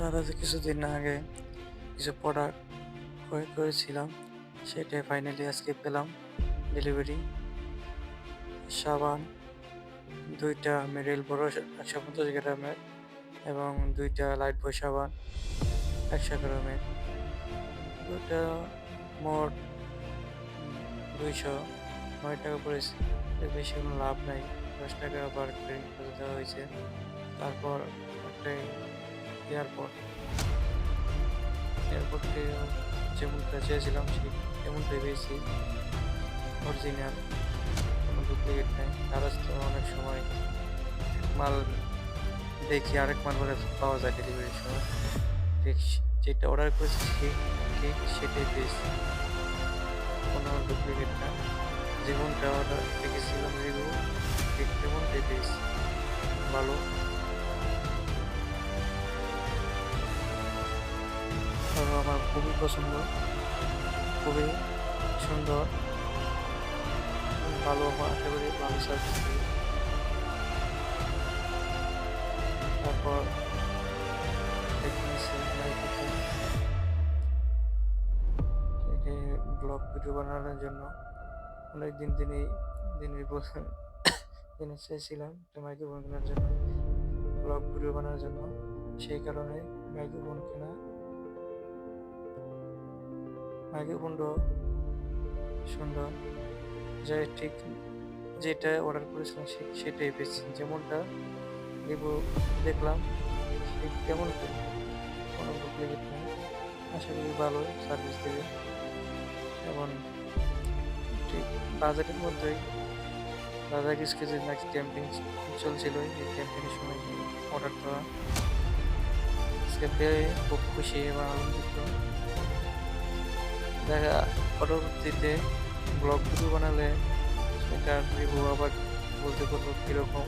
দাদা যে কিছুদিন আগে কিছু প্রোডাক্ট ক্রয় করেছিলাম সেটা ফাইনালি আজকে পেলাম ডেলিভারি সাবান, দুইটা মেরিল বড় একশো পঞ্চাশ গ্রামের এবং দুইটা লাইট বয় সাবান, একশো গ্রামের। দুইটা মোট দুইশো। নয় টাকা পড়েছে বেশি কোনো লাভ নাই। দশ টাকা আবার ক্রেডিট করে দেওয়া হয়েছে। তারপর এয়ারপোর্ট এয়ারপোর্টে যেমনটা চেয়েছিলাম সেই তেমনটাই পেয়েছি অরিজিনাল কোনো ডুপ্লিকেট নেই। তারা তো অনেক সময় মাল দেখি, আরেক মাল বলে পাওয়া যায় ডেলিভারির সময়। ঠিক যেটা অর্ডার করেছি, ঠিক সেটাই পেয়েছি। কোনো ডুপ্লিকেট না যেমনটা অর্ডার দেখেছিলাম রিভিউ ঠিক তেমনটাই পেয়েছি। ভালো। খুবই পছন্দ, খুবই সুন্দর, ভালো আশা করি ভালো সার্ভিস তারপর ব্লগ ভিডিও বানানোর জন্য অনেক দিন দিনই, দিনের দিনে চেয়েছিলাম মাইক্রোফোন কেনার জন্য ব্লগ ভিডিও বানানোর জন্য। সেই কারণে মাইক্রোফোন কেনা মাইক্রোফোনটাও সুন্দর যে ঠিক যেটা অর্ডার করেছিলাম সেটাই পেয়েছি। যেমনটা রিভিউ দেখলাম, ঠিক তেমন কোনো নেই আশা করি ভালো সার্ভিস দেবে। এবং ঠিক বাজেটের মধ্যেই দাদা কিছু কিছু নাকি ক্যাম্পিং চলছিল, এই ক্যাম্পিংয়ের সময় অর্ডার দেওয়া। খুব খুশি, এবং আনন্দিত। দেখা পরবর্তীতে ব্লগ ভিডিও বানালে সেটার রিভিউ আবার বলতে পারব কীরকম।